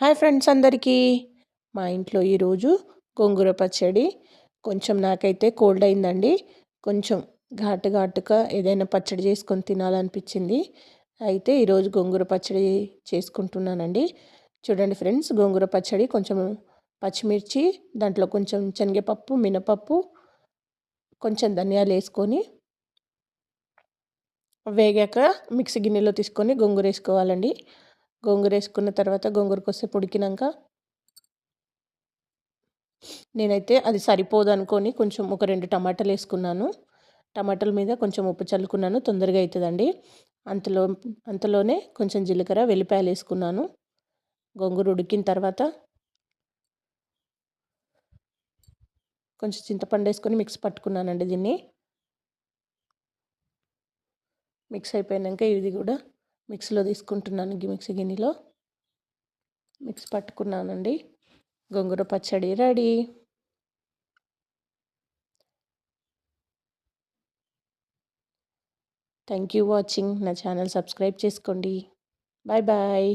Hi friends అందరికీ. మా ఇంట్లో ఈరోజు గోంగూర పచ్చడి. కొంచెం నాకైతే కోల్డ్ అయిందండి. కొంచెం ఘాటు ఘాటుగా ఏదైనా పచ్చడి చేసుకొని తినాలనిపించింది. అయితే ఈరోజు గోంగూర పచ్చడి చేసుకుంటున్నానండి. చూడండి ఫ్రెండ్స్ గోంగూర పచ్చడి కొంచెం పచ్చిమిర్చి దాంట్లో కొంచెం శనగపప్పు మినపప్పు కొంచెం ధనియాలు వేసుకొని వేగాక మిక్సీ గిన్నెలో తీసుకొని గోంగూర వేసుకోవాలండి. గోంగూర వేసుకున్న తర్వాత గోంగూర కొద్దిసేపు ఉడికినాక నేనైతే అది సరిపోదు అనుకొని కొంచెం ఒక రెండు టమాటాలు వేసుకున్నాను. టమాటాల మీద కొంచెం ఉప్పు చల్లుకున్నాను. తొందరగా అవుతుందండి అంతలో అంతలోనే కొంచెం జీలకర్ర వెల్లిపాయలు వేసుకున్నాను. గోంగూర ఉడికిన తర్వాత కొంచెం చింతపండు వేసుకొని మిక్స్ పట్టుకున్నానండి దీన్ని. మిక్స్ అయిపోయాక ఇది కూడా మిక్సీలో తీసుకుంటున్నాను మిక్సీ గిన్నెలో. మిక్స్ పట్టుకున్నానండి. గోంగూర పచ్చడి రెడీ. Thank you watching. నా ఛానల్ సబ్స్క్రైబ్ చేసుకోండి. Bye bye.